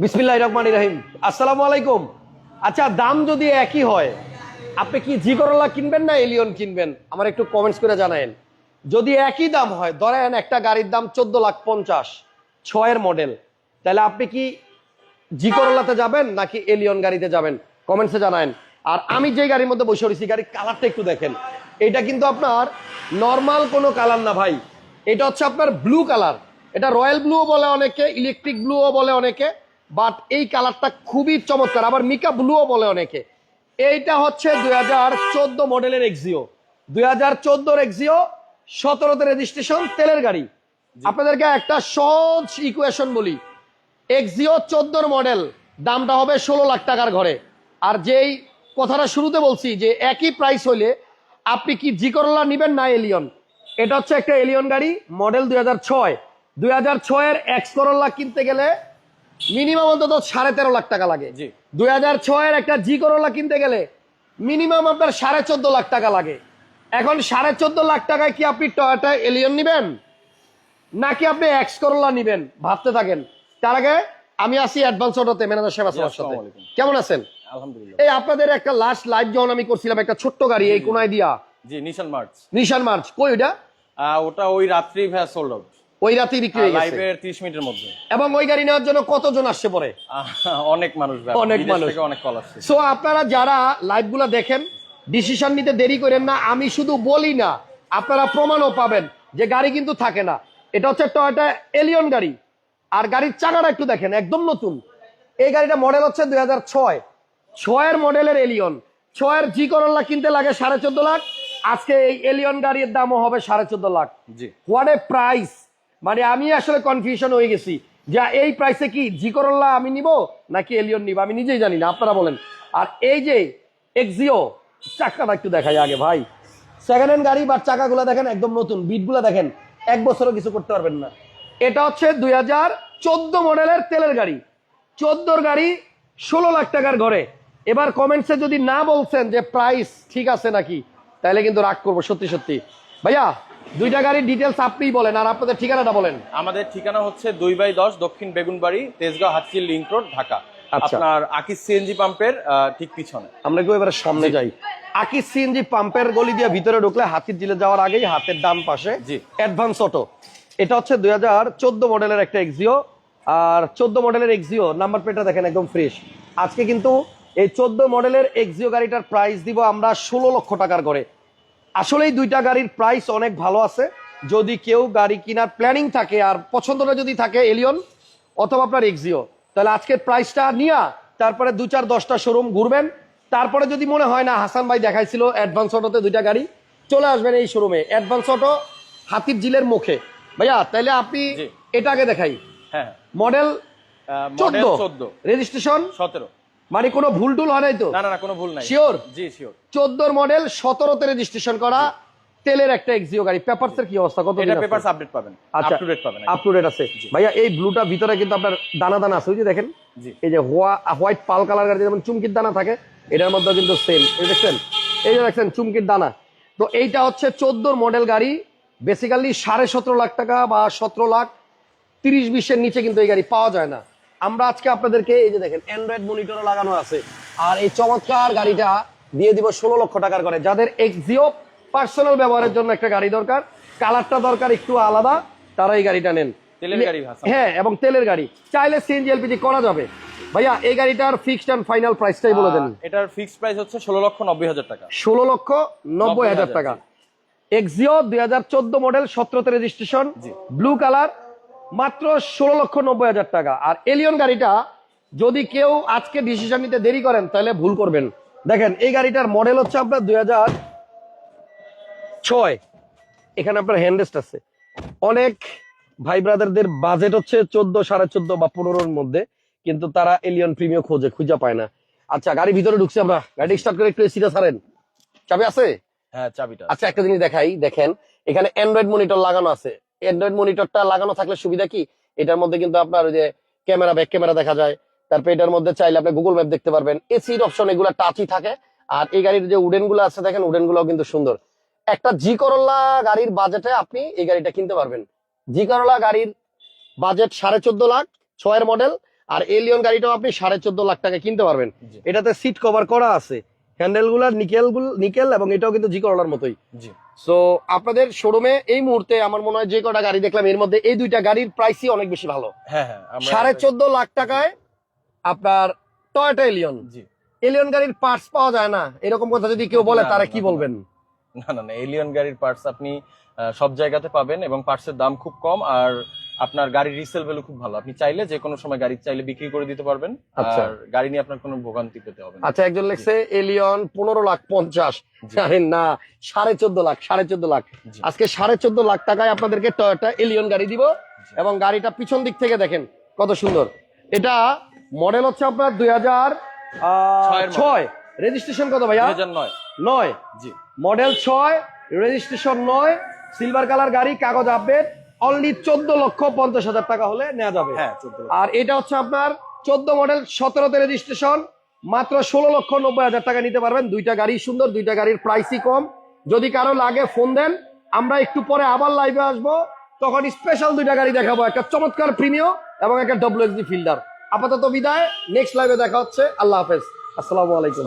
বিসমিল্লাহ রহমান রাহিম। আসসালামু আলাইকুম। আচ্ছা দাম যদি একই হয়, আপনি কি জি করলা কিনবেন না এলিয়ন কিনবেন? আমার একটু কমেন্টস করে জানায়েন। যদি একই দাম হয়, ধরেন একটা গাড়ির দাম চোদ্দ লাখ পঞ্চাশ, ছয়ের মডেল তাহলে আপনি কি জি করলাতে যাবেন নাকি এলিয়ন গাড়িতে যাবেন? কমেন্টসে জানায়েন। আর আমি যে গাড়ির মধ্যে বসে রয়েছি, গাড়ির কালারটা একটু দেখেন। এটা কিন্তু আপনার নর্মাল কোনো কালার না ভাই। এটা হচ্ছে আপনার ব্লু কালার এটা রয়্যাল ব্লুও বলে অনেকে ইলেকট্রিক ব্লুও বলে অনেকে। বাট এই কালারটা খুবই চমৎকার। আবার মিকা ব্লুও বলে অনেকে। এইটা হচ্ছে দুই হাজার চোদ্দ মডেলের এক্সিও দুই হাজার চোদ্দোর এক্সিও সতেরোতে রেজিস্ট্রেশন তেলের গাড়ি। আপনাদেরকে একটা সহজ ইকুয়েশন বলি। এক্সিও চোদ্দোর মডেল দামটা হবে ষোলো লাখ টাকার ঘরে। আর যেই কথাটা শুরুতে বলছি যে একই প্রাইস হইলে আপনি কি জি করলা নিবেন না এলিয়ন এটা হচ্ছে একটা এলিয়ন গাড়ি মডেল দুই হাজার ছয়। দুই হাজার ছয়ের এক্স করল্লা কিনতে গেলে মিনিমাম অন্তত সাড়ে তেরো লাখ টাকা লাগে। দুই হাজার ছয়ের একটা জি করল্লা কিনতে গেলে মিনিমাম আপনার সাড়ে চোদ্দ লাখ টাকা লাগে। এখন সাড়ে চোদ্দ লাখ টাকায় কি আপনি টয়োটা এলিয়ন নিবেন? নাকি আপনি এক্স করল্লা নিবেন? ভাবতে থাকেন। তার আগে আমি আসি অ্যাডভান্স অটোতে ম্যানেজার সেবা সবার সাথে। কেমন আছেন? আলহামদুলিল্লাহ। এই আপনাদের একটা লাস্ট লাইভ যখন আমি করছিলাম একটা ছোট্ট গাড়ি এই কোনায় দিয়া। জি নিশান মার্চ নিশান মার্চ কই ওটা ওটা ওই রাত্রি ভ্যা সোল্ড আউট ওই রাতেই বিক্রি হয়ে গেছে। লাইভের 30 মিনিটের মধ্যে। এবং ওই গাড়ি নেওয়ার জন্য কতজন আসছে পরে? অনেক মানুষ অনেক মানুষ। থেকে অনেক কল আসছে। সো আপনারা যারা লাইভগুলো দেখেন ডিসিশন নিতে দেরি করেন না। আমি শুধু বলি না আপনারা প্রমাণও পাবেন যে গাড়ি কিন্তু থাকে না। এটা হচ্ছে টয়টা এলিয়ন গাড়ি। আর গাড়ির চাকাটা একটু দেখেন একদম নতুন। এই গাড়িটা মডেল হচ্ছে দুই হাজার ছয়। ছয়ের মডেলের এলিয়ন ছয়ের জি করল্লা কিনতে লাগে সাড়ে চোদ্দ লাখ। আজকে এই এলিয়ন গাড়ির দামও হবে সাড়ে চোদ্দ লাখ। জি। হোয়াট এ প্রাইস মানে আমি আসলে কনফিউশন হয়ে গেছি। যা এই প্রাইসে কি জি করল্লা আমি নিব নাকি এলিয়ন নিব? আমি নিজেই জানি না, আপনারা বলেন। আর এই যে এক্সিও চাকাটা একটু দেখাই আগে ভাই। সেকেন্ড হ্যান্ড গাড়ি বা চাকাগুলো দেখেন একদম নতুন বিটগুলো দেখেন, এক বছরও কিছু করতে পারবেন না। এটা হচ্ছে দুই হাজার চোদ্দ মডেলের তেলের গাড়ি। চোদ্দোর গাড়ি ষোলো লাখ টাকার ঘরে। এবার কমেন্টসে যদি না বলছেন যে প্রাইস ঠিক আছে নাকি, তাহলে কিন্তু রাগ করব, সত্যি সত্যি। ভাইয়া দুইটা গাড়ির ডিটেলস আপনিই বলেন আর আপনাদের ঠিকানাটা বলেন। আমাদের ঠিকানা হচ্ছে দুই বাই দশ দক্ষিণ বেগুনবাড়ি তেজগাঁও হাতির লিংক রোড ঢাকা। আচ্ছা। আপনার আকিস সিএনজি পাম্পের ঠিক পিছনে। আমরা কেউ এবারে সামনে যাই। আকিস সিএনজি পাম্পের গলি দিয়ে ভিতরে ঢুকলে হাতির জিলে যাওয়ার আগেই হাতের ডান পাশে জি। Advance auto. এটা হচ্ছে দুই হাজার চোদ্দ মডেলের একটা এক্সিও আর চোদ্দ মডেলের এক্সিও নাম্বার প্লেটটা দেখেন একদম ফ্রেশ আজকে কিন্তু এই চোদ্দ মডেলের এক্সিও গাড়িটার প্রাইস দিব আমরা ষোলো লক্ষ টাকার করে আসলে এই দুইটা গাড়ির প্রাইস অনেক ভালো আছে। যদি কেউ গাড়ি কেনার প্ল্যানিং থাকে আর পছন্দটা যদি থাকে এলিয়ন অথবা আপনার এক্সিও তাহলে আজকের প্রাইসটা নিয়া তারপরে দু চার দশটা শোরুম ঘুরবেন। তারপরে যদি মনে হয় না হাসান ভাই দেখাইছিল অ্যাডভান্স অটোতে দুইটা গাড়ি চলে আসবেন এই শোরুমে অ্যাডভান্স অটো হাতির জিলের মুখে। ভাইয়া তাহলে আপনি। এটা আগে দেখাই। হ্যাঁ। মডেল চোদ্দ। রেজিস্ট্রেশন সতেরো। মানে কোনো ভুল টুল হয় নাই তো? না না কোনো ভুল নাই। Sure? জি শিওর চোদ্দোর মডেল সতেরোতে রেজিস্ট্রেশন করা তেলের একটা এক্সিও গাড়ি। পেপারস এর কি অবস্থা? কত এটা পেপারস আপডেট পাবেন। আপ আচ্ছা পাবেন আপ টু ডেট আছে। ভাইয়া এই ব্লুটা ভিতরে কিন্তু আপনার দানা দানা আছে ওই যে দেখেন? এই যে হোয়াইট পাল কালার গাড়ি যেমন চুমকির দানা থাকে এটার মধ্যে কিন্তু সেম এই দেখছেন? এই যে দেখছেন চুমকির দানা। তো এইটা হচ্ছে চোদ্দোর মডেল গাড়ি। বেসিক্যালি সাড়ে সতেরো লাখ টাকা বা সতেরো লাখ তিরিশ বিশের নিচে কিন্তু এই গাড়ি পাওয়া যায় না। আমরা আজকে আপনাদেরকে এই যে দেখেন অ্যান্ড্রয়েড মনিটরও লাগানো আছে। আর এই চমৎকার গাড়িটা দিয়ে দিব ষোলো লক্ষ টাকার করে। যাদের এক্সিও পার্সোনাল ব্যবহারের জন্য একটা গাড়ি দরকার কালারটা দরকার একটু আলাদা তারা এই গাড়িটা নেন। তেলের গাড়ি হ্যাঁ এবং তেলের গাড়ি। চাইলে সিএনজি এলপিজি করা যাবে। ভাইয়া এই গাড়িটার ফিক্সড অ্যান্ড ফাইনাল প্রাইসটাই বলে দেন। এটার ফিক্সড প্রাইস হচ্ছে ষোলো লক্ষ নব্বই হাজার টাকা। ষোলো লক্ষ নব্বই হাজার 90,000 টাকা। এক্সিও দুই হাজার চোদ্দ মডেল সতেরোতে রেজিস্ট্রেশন ব্লু কালার মাত্র ষোলো লক্ষ নব্বই হাজার টাকা। আর এলিয়ন গাড়িটা যদি কেউ আজকে ডিসিশন নিতে দেরি করেন তাহলে ভুল করবেন। দেখেন এই গাড়িটার মডেল হচ্ছে আপনার দুই ছয়। এখানে আপনার হ্যান্ডেস্ট আছে। অনেক ভাই ব্রাদারদের বাজেট হচ্ছে চোদ্দ সাড়ে চোদ্দ বা পনেরোর মধ্যে কিন্তু তারা এলিয়ন প্রিমিয়াম খোঁজে খুঁজে পায় না। আচ্ছা গাড়ি ভিতরে ঢুকছি আমরা। গাড়ি স্টার্ট করে একটু এসিটা ছাড়েন। চাবি আছে? হ্যাঁ চাবিটা আচ্ছা একটা জিনিস দেখাই। দেখেন এখানে অ্যান্ড্রয়েড মনিটর লাগানো আছে। অ্যান্ড্রয়েড মনিটরটা লাগানো থাকলে সুবিধা কি? এটার মধ্যে কিন্তু আপনার ওই যে ক্যামেরা ব্যাক ক্যামেরা দেখা যায়। তারপর এটার মধ্যে চাইলে আপনি গুগল ম্যাপ দেখতে পারবেন। এসির অপশন এগুলো টাচই থাকে। আর এই গাড়ির যে উডেনগুলো আছে দেখেন উডেনগুলো কিন্তু সুন্দর। একটা জি করোলা গাড়ির বাজেটে আপনি এই গাড়িটা কিনতে পারবেন। জি করোলা গাড়ির বাজেট সাড়ে চোদ্দ লাখ ছয়ের মডেল আর এলিয়ন গাড়িটাও আপনি সাড়ে চোদ্দ লাখ টাকা কিনতে পারবেন। এটাতে সিট কভার করা আছে। হ্যান্ডেলগুলার নিকেল নিকেল এবং এটাও কিন্তু জি করলার মতোই। জি। সো আপনাদের শোরুমে এই মুহূর্তে আমার মনে হয় যে কটা গাড়ি দেখলাম এর মধ্যে এই দুইটা গাড়ির প্রাইসই অনেক বেশি ভালো। হ্যাঁ হ্যাঁ সাড়ে চোদ্দ লাখ টাকায় আপনার টয়টা এলিয়ন জি। এলিয়ন গাড়ির পার্টস পাওয়া যায় না। এরকম কথা যদি কেউ বলে তারা কি বলবেন? না না না এলিয়ন গাড়ির পার্টস আপনি সব জায়গাতে পাবেন এবং পার্টসের দাম খুব কম। আর আপনার গাড়ির রিসেল ভ্যালু খুব ভালো। আপনি চাইলে যে কোনো সময় গাড়ি চাইলে বিক্রি করে দিতে পারবেন। আচ্ছা। আর গাড়ি নিয়ে আপনার কোনো ভোগান্তি পেতে হবে না। আচ্ছা একজন লিখছে এলিয়ন পনেরো লাখ পঞ্চাশ। জি। আরে না সাড়ে চোদ্দ লাখ সাড়ে চোদ্দ লাখ। আজকে সাড়ে চোদ্দ লাখ টাকায় আপনাদেরকে টয়োটা এলিয়ন গাড়ি দিব এবং গাড়িটা পিছন দিক থেকে দেখেন কত সুন্দর। এটা মডেল হচ্ছে আপনার দুই হাজার। ছয়। রেজিস্ট্রেশন কত ভাইয়া? নয়। নয়। জি। মডেল ছয় রেজিস্ট্রেশন নয়। সিলভার কালার গাড়ি কাগজ আপডেট অনলি চোদ্দ লক্ষ পঞ্চাশ হাজার টাকা হলে নেওয়া যাবে। হ্যাঁ আর এটা হচ্ছে আপনার চোদ্দ মডেল সতেরোতে রেজিস্ট্রেশন মাত্র ষোলো লক্ষ নব্বই হাজার টাকা নিতে পারবেন। দুইটা গাড়ি সুন্দর দুইটা গাড়ির প্রাইসই কম। যদি কারও লাগে ফোন দেন আমরা একটু পরে আবার লাইভে আসব। তখন স্পেশাল দুইটা গাড়ি দেখাবো একটা চমৎকার প্রিমিয় এবং একটা ডব্লিউ ফিল্ডার আপাতত বিদায় নেক্সট লাইভে দেখা হচ্ছে। আল্লাহ হাফেজ। আসসালামু আলাইকুম।